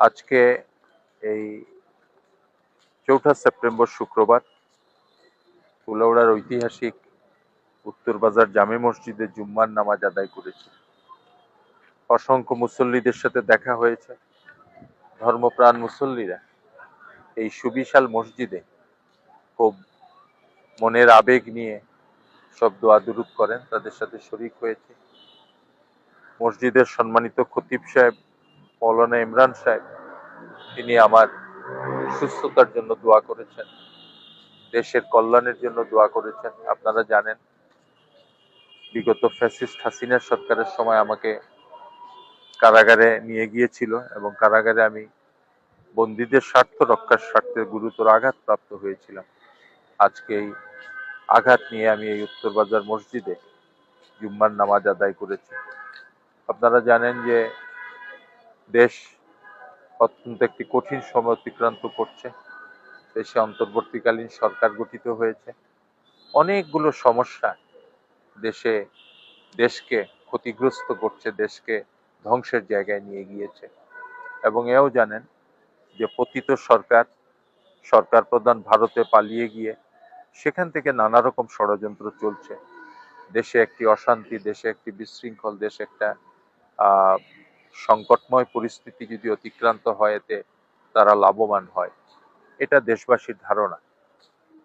আজকে এই চৌঠা সেপ্টেম্বর শুক্রবার কুলাউড়ার ঐতিহাসিক উত্তর বাজার জামে মসজিদে জুম্মার নামাজ আদায় করেছি। অসংখ্য মুসল্লিদের সাথে দেখা হয়েছে। ধর্মপ্রাণ মুসল্লিরা এই সুবিশাল মসজিদে খুব মনের আবেগ নিয়ে সব দোয়া করেন, তাদের সাথে শরিক হয়েছে। মসজিদের সম্মানিত খতিব সাহেব মৌলানা ইমরান সাহেব, তিনি আমার সুস্থতার জন্য দোয়া করেছেন, দেশের কল্যাণের জন্য দোয়া করেছেন। আপনারা জানেন, বিগত ফ্যাসিস্ট হাসিনা সরকারের সময় আমাকে কারাগারে নিয়ে গিয়েছিল এবং কারাগারে আমি বন্দীদের স্বার্থ রক্ষার স্বার্থে গুরুতর আঘাত প্রাপ্ত হয়েছিলাম। আজকে এই আঘাত নিয়ে আমি এই উত্তরবাজার মসজিদে জুম্মার নামাজ আদায় করেছি। আপনারা জানেন যে দেশ অত্যন্ত একটি কঠিন সময় অতিক্রান্ত করছে। দেশে অন্তর্বর্তীকালীন সরকার গঠিত হয়েছে। অনেকগুলো সমস্যা দেশে, দেশকে ক্ষতিগ্রস্ত করছে, দেশকে ধ্বংসের জায়গায় নিয়ে গিয়েছে। এবং এও জানেন যে পতিত সরকার সরকার প্রধান ভারতে পালিয়ে গিয়ে সেখান থেকে নানা রকম ষড়যন্ত্র চলছে। দেশে একটি অশান্তি, দেশে একটি বিশৃঙ্খল, দেশে একটা সংকটময় পরিস্থিতি যদি অতিক্রান্ত হয়, এতে তারা লাভবান হয়। এটা দেশবাসীর ধারণা।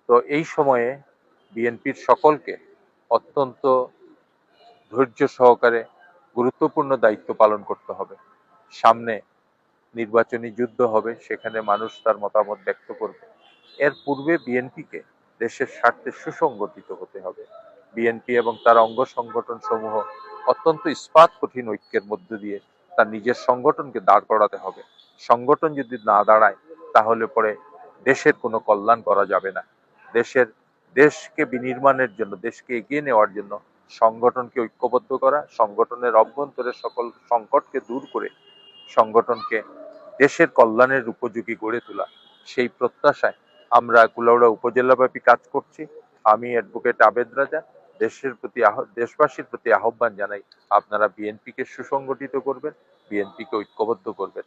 তো এই সময়ে বিএনপির সকলকে অত্যন্ত ধৈর্য সহকারে গুরুত্বপূর্ণ দায়িত্ব পালন করতে হবে। সামনে নির্বাচনী যুদ্ধ হবে, সেখানে মানুষ তার মতামত ব্যক্ত করবে। এর পূর্বে বিএনপিকে দেশের স্বার্থে সুসংগঠিত হতে হবে। বিএনপি এবং তার অঙ্গ সংগঠন সমূহ অত্যন্ত ইস্পাত, কঠিন ঐক্যের মধ্য দিয়ে তার নিজের সংগঠনকে দাঁড় করাতে হবে। সংগঠন যদি না দাঁড়ায়, তাহলে পরে দেশের কোনো কল্যাণ করা যাবে না। দেশের, দেশকে বিনির্মাণের জন্য, দেশকে এগিয়ে নেওয়ার জন্য সংগঠনকে ঐক্যবদ্ধ করা, সংগঠনের অভ্যন্তরে সকল সংকটকে দূর করে সংগঠনকে দেশের কল্যাণের উপযোগী গড়ে তোলা। সেই প্রত্যাশায় আমরা কুলাউড়া উপজেলাব্যাপী কাজ করছি। আমি অ্যাডভোকেট আবেদ রাজা। দেশের প্রতি দেশবাসীর প্রতি আহ্বান জানাই আপনারা বিএনপিকে সুসংগঠিত করবেন বিএনপিকে ঐক্যবদ্ধ করবেন।